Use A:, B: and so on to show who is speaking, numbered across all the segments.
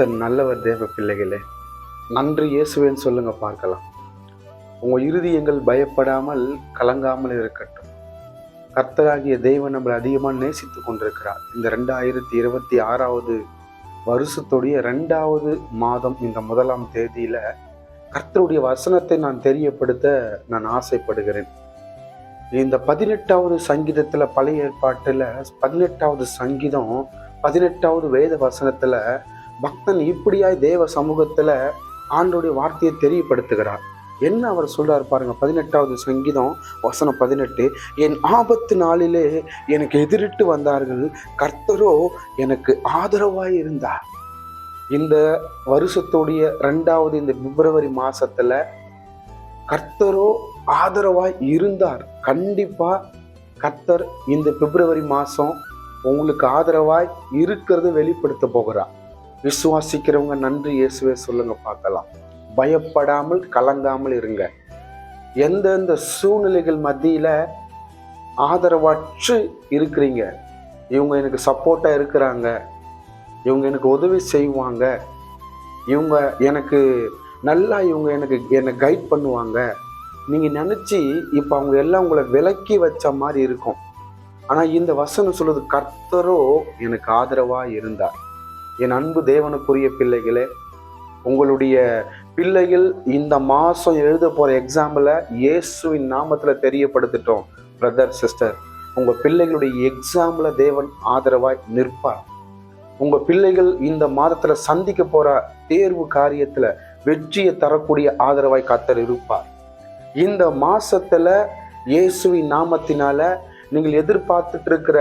A: நல்லவர் தேவ பிள்ளைகளே நன்றி இயேசுவேன்னு சொல்லுங்க பார்க்கலாம். உங்கள் இறுதியங்கள் பயப்படாமல் கலங்காமல் இருக்கட்டும். கர்த்தராகிய தெய்வம் நம்மளை அதிகமாக நேசித்து கொண்டிருக்கிறார். இந்த ரெண்டாயிரத்தி இருபத்தி ஆறாவது வருஷத்துடைய ரெண்டாவது மாதம் இந்த முதலாம் தேதியில் கர்த்தருடைய வசனத்தை நான் தெரியப்படுத்த நான் ஆசைப்படுகிறேன். இந்த பதினெட்டாவது சங்கீதத்தில் பழைய ஏற்பாட்டில் பதினெட்டாவது சங்கீதம் பதினெட்டாவது வேத வசனத்தில் பக்தன் இப்படியாய் தேவ சமூகத்தில் ஆண்டோடைய வார்த்தையை தெரியப்படுத்துகிறார். என்ன அவர் சொல்றாரு பாருங்க பதினெட்டாவது சங்கீதம் வசனம் பதினெட்டு என் ஆபத்து நாளிலே எனக்கு எதிரிட்டு வந்தார்கள் கர்த்தரோ எனக்கு ஆதரவாய் இருந்தார். இந்த வருஷத்துடைய ரெண்டாவது இந்த பிப்ரவரி மாசத்துல கர்த்தரோ ஆதரவாய் இருந்தார். கண்டிப்பா கர்த்தர் இந்த பிப்ரவரி மாசம் உங்களுக்கு ஆதரவாய் இருக்கிறது வெளிப்படுத்த போகிறார். விசுவாசிக்கிறவங்க நன்றி இயேசுவே சொல்லுங்க பார்க்கலாம். பயப்படாமல் கலங்காமல் இருங்க. எந்தெந்த சூழ்நிலைகள் மத்தியில் ஆதரவற்று இருக்கிறீங்க? இவங்க எனக்கு சப்போர்ட்டாக இருக்கிறாங்க. இவங்க எனக்கு உதவி செய்வாங்க. இவங்க எனக்கு நல்லா இவங்க எனக்கு என்னை கைட் பண்ணுவாங்க. நீங்கள் நினச்சி இப்போ அவங்க எல்லாம் உங்களை விலக்கி வச்ச மாதிரி இருக்கும். ஆனால் இந்த வசனம் சொல்லுது கர்த்தரோ எனக்கு ஆதரவாக இருந்தார். என் அன்பு தேவனுக்குரிய பிள்ளைகளே உங்களுடைய பிள்ளைகள் இந்த மாதம் எழுத போகிற எக்ஸாம்பிளை இயேசுவின் நாமத்தில் தெரியப்படுத்திட்டோம் பிரதர் சிஸ்டர் உங்கள் பிள்ளைகளுடைய எக்ஸாம்பிளை தேவன் ஆதரவாய் நிற்பார். உங்கள் பிள்ளைகள் இந்த மாதத்தில் சந்திக்க போகிற தேர்வு காரியத்தில் வெற்றியை தரக்கூடிய ஆதரவாய் கத்தர் இருப்பார். இந்த மாதத்தில் இயேசுவின் நாமத்தினால நீங்கள் எதிர்பார்த்துட்டு இருக்கிற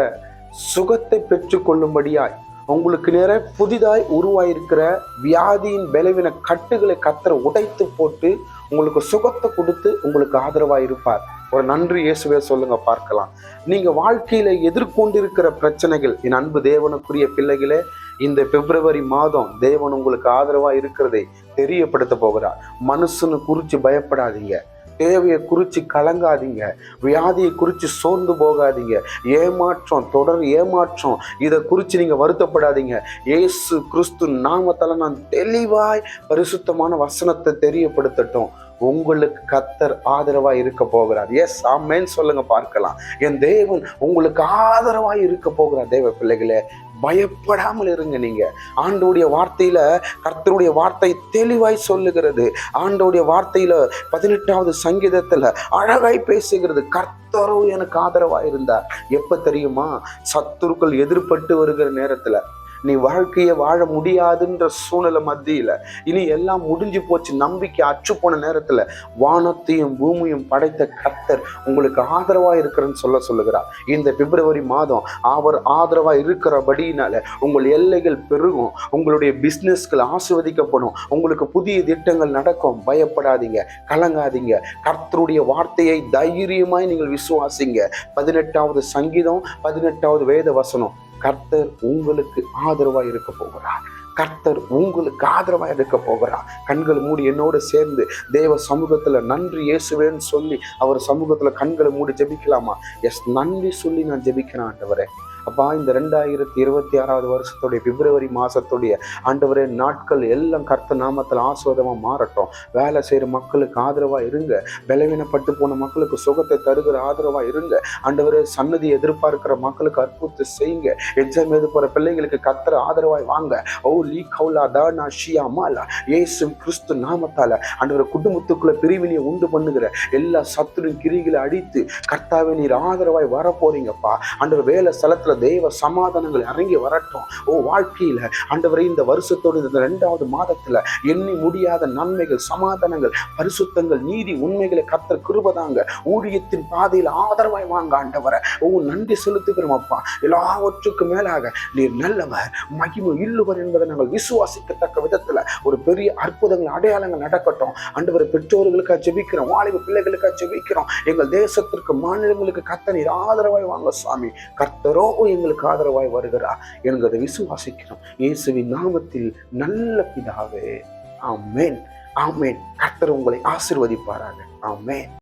A: சுகத்தை பெற்றுக்கொள்ளும்படியாய் உங்களுக்கு நேர புதிதாய் உருவாயிருக்கிற வியாதியின் பலவீன கட்டுகளை கத்தர் உடைத்து போட்டு உங்களுக்கு சுகத்தை கொடுத்து உங்களுக்கு ஆதரவாக இருப்பார் ஒரு நன்றி இயேசுவே சொல்லுங்க பார்க்கலாம். நீங்க வாழ்க்கையில எதிர்கொண்டிருக்கிற பிரச்சனைகள் என் அன்பு தேவனுக்குரிய பிள்ளைகளே இந்த பிப்ரவரி மாதம் தேவன் உங்களுக்கு ஆதரவா இருக்கிறதை தெரியப்படுத்த போகிறார். மனுஷனு குறித்து பயப்படாதீங்க. தேவையை குறித்து கலங்காதீங்க. வியாதியை குறித்து சோர்ந்து போகாதீங்க. ஏமாற்றம் தொடர் ஏமாற்றம் இதை குறித்து நீங்கள் வருத்தப்படாதீங்க. ஏசு கிறிஸ்து நாமத்தால் நான் தெளிவாய் பரிசுத்தமான வசனத்தை தெரியப்படுத்தட்டும். உங்களுக்கு கத்தர் ஆதரவா இருக்க போகிறார். எஸ் ஆமேன்னு சொல்லுங்க பார்க்கலாம். என் தேவன் உங்களுக்கு ஆதரவா இருக்க போகிறார். தேவ பிள்ளைகளே பயப்படாமல் இருங்க நீங்க. ஆண்டோடைய வார்த்தையில கர்த்தருடைய வார்த்தை தெளிவாய் சொல்லுகிறது. ஆண்டோடைய வார்த்தையில பதினெட்டாவது சங்கீதத்துல அழகாய் பேசுகிறது. கர்த்தரும் எனக்கு ஆதரவா இருந்தார் எப்ப தெரியுமா? சத்துருக்கள் எதிர்பட்டு வருகிற நேரத்துல. நீ வாழ்க்கையை வாழ முடியாதுன்ற சூழ்நிலை மத்தியில் இனி எல்லாம் முடிஞ்சு போச்சு நம்பிக்கை அச்சு போன நேரத்தில் வானத்தையும் பூமியும் படைத்த கர்த்தர் உங்களுக்கு ஆதரவாக இருக்கிறன்னு சொல்ல சொல்லுகிறார். இந்த பிப்ரவரி மாதம் அவர் ஆதரவாக இருக்கிறபடியினால உங்கள் எல்லைகள் பெருகும் உங்களுடைய பிஸ்னஸ்கள் ஆசிர்வதிக்கப்படும் உங்களுக்கு புதிய திட்டங்கள் நடக்கும். பயப்படாதீங்க கலங்காதீங்க. கர்த்தருடைய வார்த்தையை தைரியமாய் நீங்கள் விசுவாசிங்க. பதினெட்டாவது சங்கீதம் பதினெட்டாவது வேத வசனம் கர்த்தர் உங்களுக்கு ஆதரவாக இருக்க போகிறார். கர்த்தர் உங்களுக்கு ஆதரவா இருக்க போகிறார். கண்கள் மூடி என்னோடு சேர்ந்து தேவ சமூகத்துல நன்றி இயேசுவேன்னு சொல்லி அவர் சமூகத்துல கண்களை மூடி ஜெபிக்கலாமா? எஸ் நன்றி சொல்லி நான் ஜெபிக்கிறேன் ஆண்டவரே. அப்பா இந்த ரெண்டாயிரத்தி இருபத்தி ஆறாவது வருஷத்துடைய பிப்ரவரி மாதத்துடைய ஆண்டவரே நாட்கள் எல்லாம் கர்த்த நாமத்தில் ஆஸ்வாதமாக மாறட்டும். வேலை செய்கிற மக்களுக்கு ஆதரவாக இருங்க. பலவீனப்பட்டு போன மக்களுக்கு சுகத்தை தருகிற ஆதரவாக இருங்க. ஆண்டவரே சன்னதி எதிர்பார்க்கிற மக்களுக்கு அற்புதத்தை செய்யுங்க. எக்ஸாம் எழுத போகிற பிள்ளைங்களுக்கு கத்துற ஆதரவாய் வாங்க. ஓ லீ கவுலா தானா ஷியா மாலா ஏசு கிறிஸ்து நாமத்தால ஆண்டவர் குடும்பத்துக்குள்ள பிரிவினையை உண்டு பண்ணுகிற எல்லா சத்துரு கிரிகளை அடித்து கர்த்தாவை நீர் ஆதரவாய் வர போறீங்கப்பா ஆண்டவர் வேலை ஸ்தலத்துல தெய்வ சமாதானங்கள் இறங்கி வரட்டும். ஓ வாழ்க்கையில் ஆண்டவரை இந்த வருஷத்தோடு இந்த ரெண்டாவது மாதத்தில் எண்ணி முடியாத நன்மைகள் சமாதானங்கள் பரிசுத்தங்கள் நீதி உண்மைகளை கத்தர் கிருபதாங்க ஊழியத்தின் பாதையில் ஆதரவாய் வாங்க ஆண்டவரை. ஓ நன்றி செலுத்துகிறோம் அப்பா. எல்லாவற்றுக்கும் மேலாக நீர் நல்லவர் மகிமை இல்லுவர் என்பதை நாங்கள் விசுவாசிக்கத்தக்க விதத்தில் ஒரு பெரிய அற்புதங்கள் அடையாளங்கள் நடக்கட்டும். ஆண்டவரை பெற்றோர்களுக்காக ஜெபிக்கிறோம் வாலிப பிள்ளைகளுக்காக ஜெபிக்கிறோம். எங்கள் தேசத்திற்கு மாநிலங்களுக்கு கத்த நீர் ஆதரவாய் வாங்க சுவாமி கர்த்தரோ எங்களுக்கு ஆதரவாய் வருகிறார் என்கிறதை விசுவாசிக்கிறோம். இயேசுவின் நாமத்தில் நல்ல பிதாவே. ஆமேன். ஆமேன். கர்த்தர் உங்களை ஆசிர்வதிப்பாராக. ஆமேன்.